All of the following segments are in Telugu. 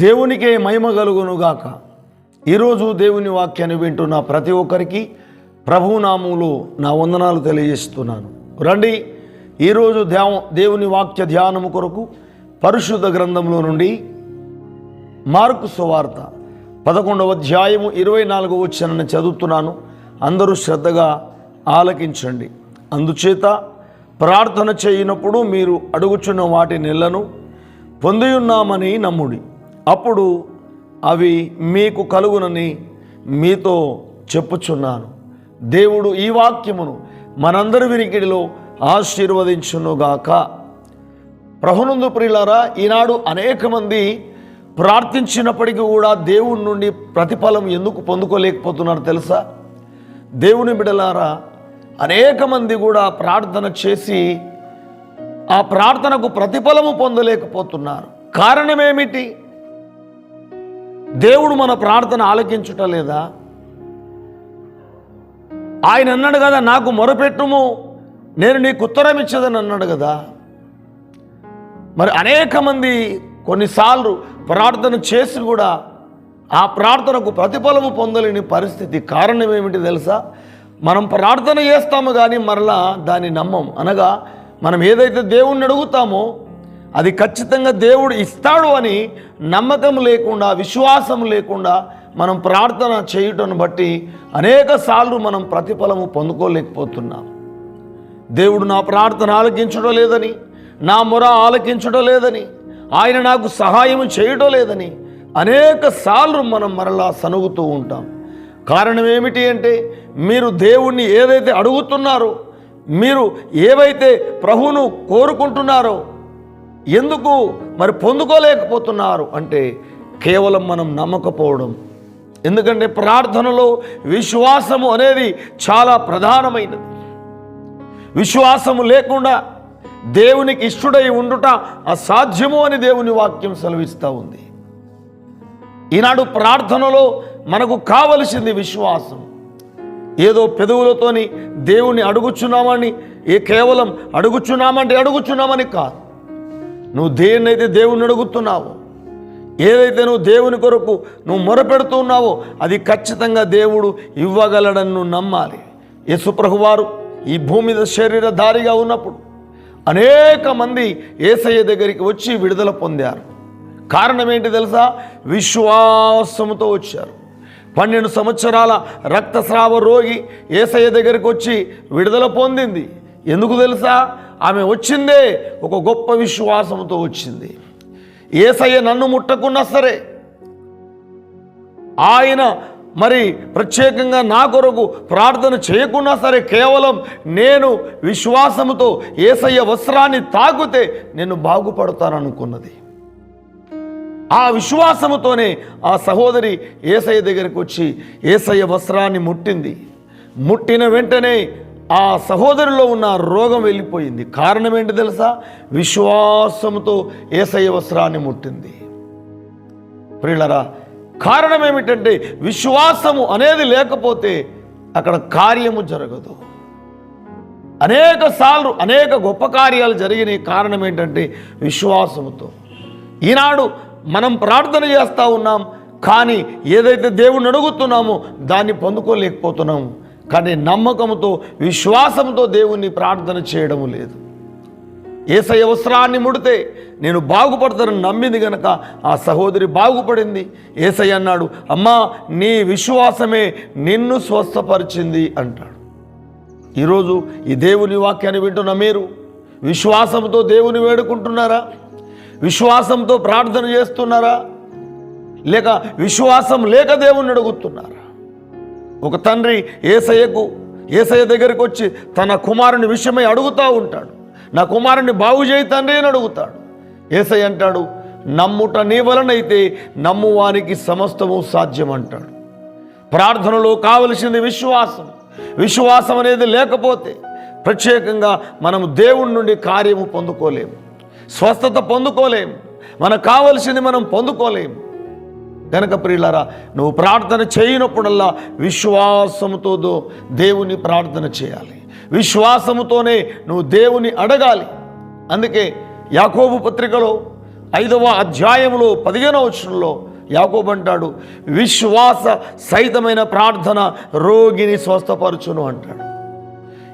దేవునికే మహిమ కలుగునుగాక. ఈరోజు దేవుని వాక్యాన్ని వింటున్న ప్రతి ఒక్కరికి ప్రభునామంలో నా వందనాలు తెలియజేస్తున్నాను. రండి ఈరోజు ధ్యా దేవుని వాక్య ధ్యానము కొరకు పరిశుద్ధ గ్రంథంలో నుండి మార్కు సువార్త పదకొండవ అధ్యాయము ఇరవై నాలుగవ వచ్చానని చదువుతున్నాను. అందరూ శ్రద్ధగా ఆలకించండి. అందుచేత ప్రార్థన చేయనప్పుడు మీరు అడుగుచున్న వాటి నెలను పొందియున్నామని నమ్ముడి. అప్పుడు అవి మీకు కలుగునని మీతో చెప్పుచున్నాను. దేవుడు ఈ వాక్యమును మనందరి వినికిడిలో ఆశీర్వదించునుగాక. ప్రభునందు ప్రియులారా ఈనాడు అనేక మంది ప్రార్థించినప్పటికీ కూడా దేవుని నుండి ప్రతిఫలం ఎందుకు పొందుకోలేకపోతున్నారు తెలుసా? దేవుని బిడలారా అనేక మంది కూడా ప్రార్థన చేసి ఆ ప్రార్థనకు ప్రతిఫలము పొందలేకపోతున్నారు. కారణమేమిటి? దేవుడు మన ప్రార్థన ఆలకించుట లేదా? ఆయన అన్నాడు కదా నాకు మొరపెట్టుము నేను నీకు ఉత్తరం ఇచ్చదని అన్నాడు కదా. మరి అనేక మంది కొన్నిసార్లు ప్రార్థన చేసి కూడా ఆ ప్రార్థనకు ప్రతిఫలము పొందలేని పరిస్థితి కారణం ఏమిటి తెలుసా? మనం ప్రార్థన చేస్తాము కానీ మరలా దాన్ని నమ్మం. అనగా మనం ఏదైతే దేవుణ్ణి అడుగుతామో అది ఖచ్చితంగా దేవుడు ఇస్తాడు అని నమ్మకం లేకుండా విశ్వాసం లేకుండా మనం ప్రార్థన చేయుటను బట్టి అనేక సార్లు మనం ప్రతిఫలము పొందుకోలేకపోతున్నాం. దేవుడు నా ప్రార్థన ఆలకించడం లేదని నా మొర ఆలకించడం లేదని ఆయన నాకు సహాయం చేయడం లేదని అనేక సార్లు మనం మరలా సనుగుతూ ఉంటాం. కారణం ఏమిటి అంటే మీరు దేవుణ్ణి ఏదైతే అడుగుతున్నారో మీరు ఏవైతే ప్రభువును కోరుకుంటున్నారో ఎందుకు మరి పొందుకోలేకపోతున్నారు? అంటే కేవలం మనం నమ్మకపోవడం. ఎందుకంటే ప్రార్థనలో విశ్వాసము అనేది చాలా ప్రధానమైనది. విశ్వాసము లేకుండా దేవునికి ఇష్టడై ఉండుట అసాధ్యము అని దేవుని వాక్యం సెలవిస్తూ ఉంది. ఈనాడు ప్రార్థనలో మనకు కావలసింది విశ్వాసం. ఏదో పెదవులతోని దేవుని అడుగుచున్నామని ఏ కేవలం అడుగుచున్నామంటే అడుగుచున్నామని కాదు. నువ్వు దేన్నైతే దేవుణ్ణి అడుగుతున్నావో ఏదైతే నువ్వు దేవుని కొరకు నువ్వు మొరపెడుతున్నావో అది ఖచ్చితంగా దేవుడు ఇవ్వగలడని నువ్వు నమ్మాలి. యేసుప్రభువారు ఈ భూమి మీద శరీరధారిగా ఉన్నప్పుడు అనేక మంది ఏసయ్య దగ్గరికి వచ్చి విడుదల పొందారు. కారణం ఏంటి తెలుసా? విశ్వాసముతో వచ్చారు. పన్నెండు సంవత్సరాల రక్తస్రావ రోగి ఏసయ్య దగ్గరికి వచ్చి విడుదల పొందింది. ఎందుకు తెలుసా? ఆమె వచ్చిందే ఒక గొప్ప విశ్వాసంతో వచ్చింది. ఏసయ్య నన్ను ముట్టకున్నా సరే ఆయన మరి ప్రత్యేకంగా నా కొరకు ప్రార్థన చేయకున్నా సరే కేవలం నేను విశ్వాసముతో ఏసయ్య వస్త్రాన్ని తాకితే నేను బాగుపడతాననుకున్నది. ఆ విశ్వాసముతోనే ఆ సహోదరి ఏసయ్య దగ్గరికి వచ్చి ఏసయ్య వస్త్రాన్ని ముట్టింది. ముట్టిన వెంటనే ఆ సహోదరులో ఉన్న రోగం వెళ్ళిపోయింది. కారణం ఏంటి తెలుసా? విశ్వాసంతో ఏసయ్య వస్త్రాన్ని ముట్టింది. ప్రియులరా కారణం ఏమిటంటే విశ్వాసము అనేది లేకపోతే అక్కడ కార్యము జరగదు. అనేక సార్లు అనేక గొప్ప కార్యాలు జరిగిన కారణం ఏంటంటే విశ్వాసముతో. ఈనాడు మనం ప్రార్థన చేస్తూ ఉన్నాం కానీ ఏదైతే దేవుణ్ణి అడుగుతున్నామో దాన్ని పొందుకోలేకపోతున్నాము కానీ నమ్మకంతో విశ్వాసంతో దేవుణ్ణి ప్రార్థన చేయడం లేదు. ఏసై అవసరాన్ని ముడితే నేను బాగుపడతానని నమ్మింది గనక ఆ సహోదరి బాగుపడింది. ఏసయ్య అన్నాడు అమ్మా నీ విశ్వాసమే నిన్ను స్వస్థపరిచింది అంటాడు. ఈరోజు ఈ దేవుని వాక్యాన్ని వింటున్న మీరు విశ్వాసంతో దేవుని వేడుకుంటున్నారా? విశ్వాసంతో ప్రార్థన చేస్తున్నారా? లేక విశ్వాసం లేక దేవుణ్ణి అడుగుతున్నారా? ఒక తండ్రి ఏసయ్యకు ఏసయ్య దగ్గరికి వచ్చి తన కుమారుని విషయమై అడుగుతూ ఉంటాడు. నా కుమారుని బాగు చేయి తండ్రి అని అడుగుతాడు. ఏసయ్య అంటాడు నమ్ముట నీ వలనైతే నమ్మువానికి సమస్తము సాధ్యం అంటాడు. ప్రార్థనలో కావలసింది విశ్వాసం. విశ్వాసం అనేది లేకపోతే ప్రత్యేకంగా మనము దేవుడి నుండి కార్యము పొందుకోలేము. స్వస్థత పొందుకోలేము. మనకు కావలసింది మనం పొందుకోలేము. కనుక ప్రియులారా నువ్వు ప్రార్థన చేయనప్పుడల్లా విశ్వాసముతో దేవుని ప్రార్థన చేయాలి. విశ్వాసముతోనే నువ్వు దేవుని అడగాలి. అందుకే యాకోబు పత్రికలో ఐదవ అధ్యాయంలో పదిహేనవ వచనంలో యాకోబు అంటాడు విశ్వాస సహితమైన ప్రార్థన రోగిని స్వస్థపరచును అంటాడు.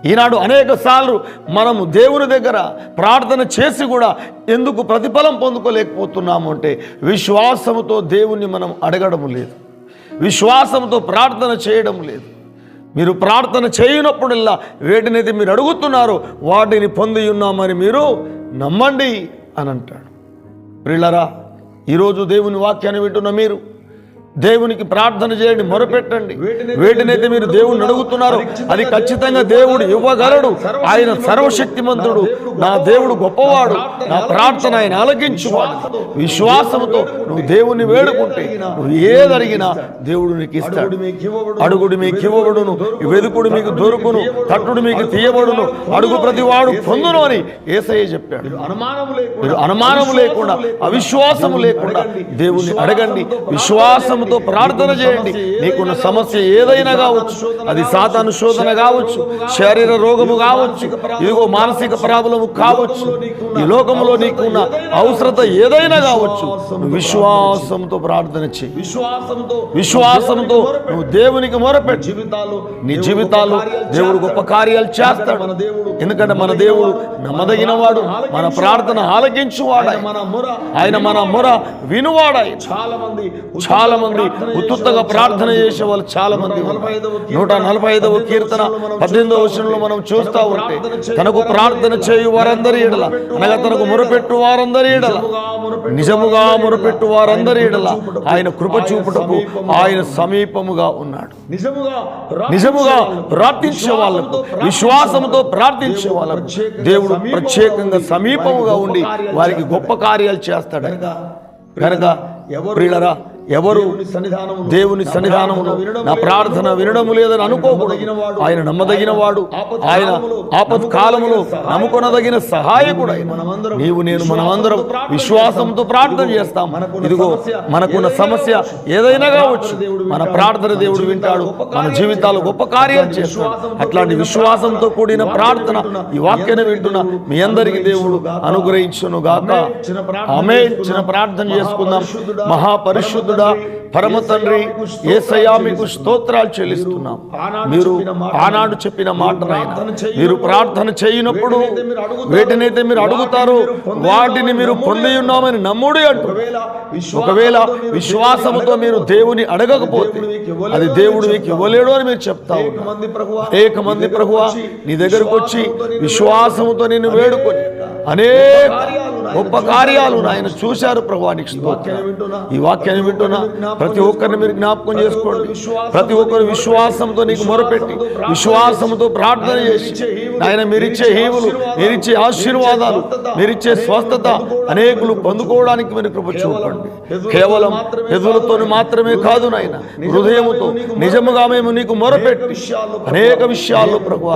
ఈనాడు అనేక సార్లు మనము దేవుని దగ్గర ప్రార్థన చేసి కూడా ఎందుకు ప్రతిఫలం పొందుకోలేకపోతున్నాము అంటే విశ్వాసముతో దేవుణ్ణి మనం అడగడం లేదు. విశ్వాసంతో ప్రార్థన చేయడం లేదు. మీరు ప్రార్థన చేయనప్పుడల్లా వేటినైతే మీరు అడుగుతున్నారో వాటిని పొంది ఉన్నామని మీరు నమ్మండి అని అంటాడు. ప్రిల్లరా ఈరోజు దేవుని వాక్యాన్ని వింటున్న మీరు దేవునికి ప్రార్థన చేయండి మొరపెట్టండి. వేటినైతే మీరు దేవుని అడుగుతున్నారో అది ఖచ్చితంగా దేవుడు ఇవ్వగలడు. ఆయన సర్వశక్తిమంతుడు. నా దేవుడు గొప్పవాడు. నా ప్రార్థన ఆయన ఆలకించువాడు. విశ్వాసంతో నువ్వు దేవుని వేడుకుంటే నువ్వు ఏదడిగినా దేవుడు నీకు ఇస్తాడు. అడుగుడు మీకు ఇవ్వబడును. వెదుకుడు మీకు దొరుకును. తట్టుడు మీకు తీయబడును. అడుగు ప్రతివాడు పొందును అని ఏసయ్య చెప్పాడు. మీరు అనుమానము లేకుండా అవిశ్వాసము లేకుండా దేవుణ్ణి అడగండి. విశ్వాసముతో ప్రార్థన చేయండి. నీకున్న సమస్య ఏదైనా కావచ్చు. అది సాతాను శోధన కావచ్చు. శరీర రోగము కావచ్చు. ఇదిగో మానసిక ప్రాబ్లము కావచ్చు. ఈ లోకములో నీకున్న అవసరత ఏదైనా కావచ్చు. నువ్వు విశ్వాసంతో ప్రార్థన చేయి విశ్వాసంతో విశ్వాసంతో నువ్వు దేవునికి మొరపెట్టు. జీవితాలు నీ జీవితాలు దేవుడు గొప్ప కార్యాలు చేస్తాడు మన దేవుడు ఎందుకంటే మన దేవుడు నమ్మదగిన వాడు. మన ప్రార్థన ఆలకించువాడు. మన మొర ఆయన మన మొర వినువాడు ఆయన. చాలా మంది చాలా మంది ఉత్తుత్తగా ప్రార్థన చేసే వాళ్ళు చాలా మంది. నూట నలభై ఐదవ కీర్తన పద్దెనిమిదవ వచనంలో మనం చూస్తా ఉంటే తనకు ప్రార్థన చేయు వారందరి ఎడల. అనగా తనకు మొరపెట్టు వారందరి ఎడల. నిజముగా మొరపెట్టు వారందరి ఎడల ఆయన కృప చూపుటకు ఆయన సమీపముగా ఉన్నాడు. నిజముగా నిజముగా ప్రార్థించే వాళ్ళకు విశ్వాసంతో ప్రార్థించే వాళ్ళకు దేవుడు ప్రత్యేకంగా సమీపముగా ఉండి వారికి గొప్ప కార్యాలు చేస్తాడు. కనుక ప్రియులరా ఎవరు దేవుని సన్నిధానములో నా ప్రార్థన వినడము లేదని అనుకోకూడదు. ఆయన నమ్మదగిన వాడు. ఆయన ఆపత్ కాలములో నమ్ముకొనదగిన సహాయకుడు. నీవు నేను మనమందరం విశ్వాసంతో ప్రార్థన చేస్తాం. ఇదిగో మనకున్న సమస్య ఏదైనా కావచ్చు. మన ప్రార్థన దేవుడు వింటాడు. మన జీవితాలు గొప్ప కార్యాలు చేస్తాడు. అట్లాంటి విశ్వాసంతో కూడిన ప్రార్థన ఈ వాక్యాన్ని వింటున్న మీ అందరికి దేవుడు అనుగ్రహించును గాక. ఆమె చిన్న ప్రార్థన చేసుకుందాం. మహాపరిశుద్ధుడా. పరమ తండ్రి ఏసయా మీకు స్తోత్రాలు చెల్లిస్తున్నాం. మీరు ఆనాడు చెప్పిన మాటనైనా మీరు ప్రార్థన చేయనప్పుడు వేటినైతే మీరు అడుగుతారో వాటిని మీరు పొంది ఉన్నామని నమ్ముడి అంటూ ఒకవేళ విశ్వాసముతో మీరు దేవుని అడగకపోతే అది దేవుడు మీకు ఇవ్వలేడు అని మీరు చెప్తా అనేక మంది ప్రభువా నీ దగ్గరకు వచ్చి విశ్వాసముతో నేను వేడుకొని అనేక గొప్ప కార్యాలు ఆయన చూశారు ప్రభు నీకు. ఈ వాక్యాన్ని వింటున్నా? ప్రతి ఒక్కరిని మీరు జ్ఞాపకం చేసుకోండి. ప్రతి ఒక్కరు విశ్వాసంతో నీకు మొరపెట్టి విశ్వాసంతో ప్రార్థన చేసి. ఆయన మీరిచ్చే హీవులు మీరిచ్చే ఆశీర్వాదాలు మీరిచ్చే స్వస్థత అనేకులు పొందుకోవడానికి మీరు కృప చూపండి. కేవలం ఎదులతో మాత్రమే కాదు నాయన. హృదయముతో నిజముగా మేము నీకు మొరపెట్టి అనేక విషయాల్లో ప్రభు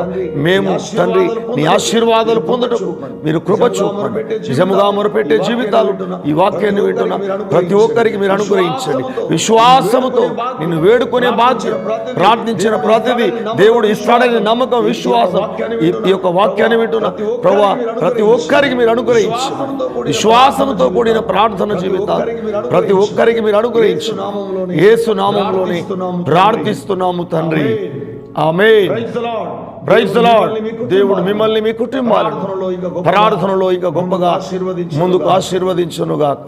మేము తండ్రి నీ ఆశీర్వాదాలు పొందుటకు మీరు కృప చూపండి. నిజముగా మొరపెట్టే జీవితాలు ఈ వాక్యాన్ని వింటున్న ప్రతి ఒక్కరికి మీరు అనుగ్రహించండి. విశ్వాసముతో నిన్ను వేడుకునే బాధ్యత ప్రార్థించిన ప్రతిదీ దేవుడు ఇస్తాడని నమ్మకం విశ్వాసం ఈ యొక్క వాక్యాన్ని వింటున్న ప్రభా ప్రతి ఒక్కరికి మీరు అనుగ్రహించి విశ్వాసంతో కూడిన ప్రార్థన జీవితాలు ప్రతి ఒక్కరికి మీరు అనుగ్రహించి యేసు నామంలోనే ప్రార్థిస్తున్నాము తండ్రి. ఆమె దేవుడు మిమ్మల్ని మీ కుటుంబాలను ప్రార్థనలో ఇక గొప్పగా ముందుకు ఆశీర్వదించునుగాక.